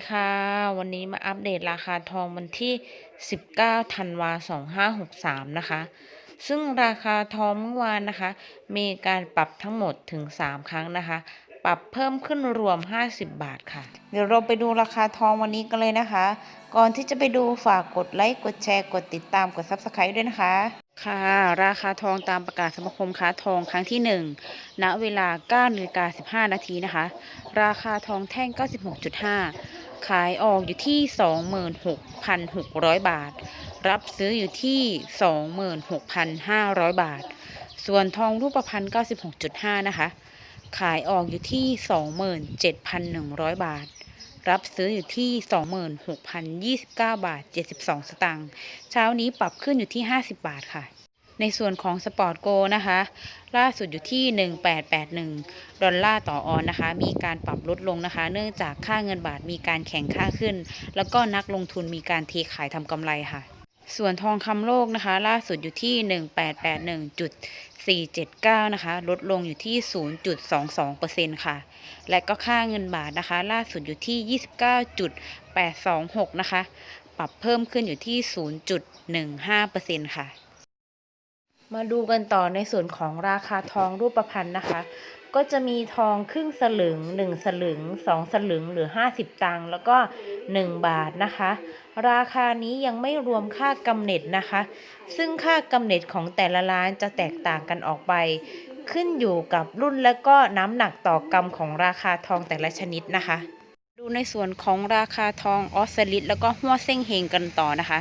สวัสดีค่ะ วันนี้มาอัปเดตราคาทองวันที่ 19 ธันวา2563 นะคะ ซึ่งราคาทองเมื่อวานนะคะ มีการปรับทั้งหมดถึง 3 ครั้งนะคะ ปรับเพิ่มขึ้นรวม 50 บาทค่ะ เดี๋ยวเราไปดูราคาทองวันนี้กันเลยนะคะ ก่อนที่จะไปดูฝากกดไลค์ กดแชร์ กดติดตาม กด Subscribe ด้วยนะคะ ค่ะ ราคาทองตามประกาศสมาคมค้าทองครั้งที่ 1 ณ เวลา9นาฬิกา15 นาทีนะคะ ราคาทองแท่ง 96.5 ขายออกอยู่ที่ 26,600 บาท รับซื้ออยู่ที่ 26,500 บาท ส่วนทองรูปพรรณ96.5 นะคะ ขายออกอยู่ที่ 27,100 บาท รับซื้ออยู่ที่ 26,029 บาท 72 สตางค์ เช้านี้ปรับขึ้นอยู่ที่ 50 บาทค่ะ ในส่วนของสปอร์ตโกนะคะ ล่าสุดอยู่ที่ 1881 ดอลลาร์ต่อออนนะคะ มีการปรับลดลงนะคะ เนื่องจากค่าเงินบาทมีการแข่งค่าขึ้น แล้วก็นักลงทุนมีการเทขายทำกำไรค่ะ ส่วนทองคำโลกนะคะ ล่าสุดอยู่ที่ 1881.479 นะคะ ลดลงอยู่ที่ 0.22%ค่ะ และก็ค่าเงินบาทนะคะ ล่าสุดอยู่ที่ 29.826 นะคะ ปรับเพิ่มขึ้นอยู่ที่ 0.15%ค่ะ มาดูกันต่อในส่วนของราคาทองรูปพรรณนะคะ ก็จะมีทองครึ่งสลึง 1 สลึง 2 สลึงหรือ 50 ตังค์แล้วก็ 1 บาทนะคะ ราคานี้ยังไม่รวมค่ากำเนิดนะคะ ซึ่งค่ากำเนิดของแต่ละร้านจะแตกต่างกันออกไป ขึ้นอยู่กับรุ่นและก็น้ำหนักต่อกรัมของราคาทองแต่ละชนิดนะคะ ดูในส่วนของราคาทองออสเซลิตแล้วก็หัวเส้งเฮงกันต่อนะคะ